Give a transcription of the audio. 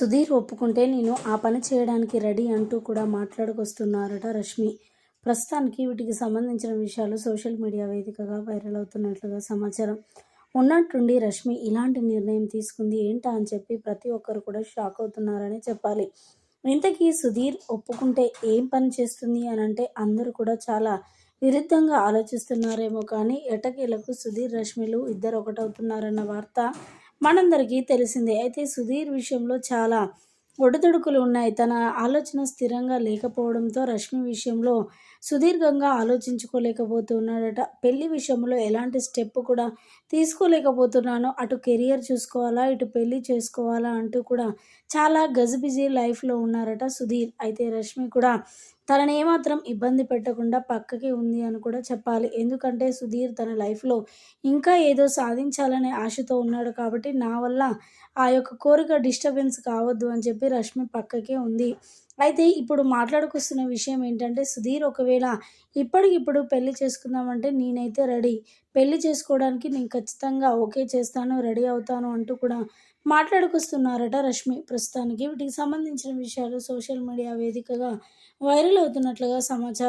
సుధీర్ ఒప్పుకుంటే నేను ఆ పని చేయడానికి రెడీ అంటూ కూడా మాట్లాడుకొస్తున్నారట రష్మి. ప్రస్తుతానికి వీటికి సంబంధించిన విషయాలు సోషల్ మీడియా వేదికగా వైరల్ అవుతున్నట్లుగా సమాచారం. ఉన్నట్టుండి రష్మి ఇలాంటి నిర్ణయం తీసుకుంది ఏంటా అని చెప్పి ప్రతి ఒక్కరు కూడా షాక్ అవుతున్నారని చెప్పాలి. ఇంతకీ సుధీర్ ఒప్పుకుంటే ఏం పని చేస్తుంది అని అంటే అందరూ కూడా చాలా విరుద్ధంగా ఆలోచిస్తున్నారేమో కానీ ఎటకేలకు సుధీర్ రష్మిలు ఇద్దరు ఒకటవుతున్నారన్న వార్త మనందరికీ తెలిసిందే. అయితే సుధీర్ విషయంలో చాలా ఒడిదుడుకులు ఉన్నాయి. తన ఆలోచన స్థిరంగా లేకపోవడంతో రష్మి విషయంలో సుదీర్ఘంగా ఆలోచించుకోలేకపోతున్నాడట. పెళ్ళి విషయంలో ఎలాంటి స్టెప్ కూడా తీసుకోలేకపోతున్నాను అటు కెరియర్ చూసుకోవాలా ఇటు పెళ్ళి చేసుకోవాలా అంటూ కూడా చాలా గజిబిజీ లైఫ్లో ఉన్నారట సుధీర్. అయితే రష్మి కూడా తనని ఏమాత్రం ఇబ్బంది పెట్టకుండా పక్కకి ఉంది అని కూడా చెప్పాలి. ఎందుకంటే సుధీర్ తన లైఫ్లో ఇంకా ఏదో సాధించాలనే ఆశతో ఉన్నాడు కాబట్టి నా వల్ల ఆ యొక్క కోరిక డిస్టర్బెన్స్ కావద్దు అని చెప్పి రష్మి పక్కకే ఉంది. అయితే ఇప్పుడు మాట్లాడుకొస్తున్న విషయం ఏంటంటే సుధీర్ ఒకవేళ ఇప్పటికిప్పుడు పెళ్ళి చేసుకుందామంటే నేనైతే రెడీ. పెళ్ళి చేసుకోవడానికి నేను ఖచ్చితంగా ఓకే చేస్తాను రెడీ అవుతాను అంటూ కూడా మాట్లాడుకొస్తున్నారట రష్మి. ప్రస్తుతానికి వీటికి సంబంధించిన విషయాలు సోషల్ మీడియా వేదికగా వైరల్ అవుతున్నట్లుగా సమాచారం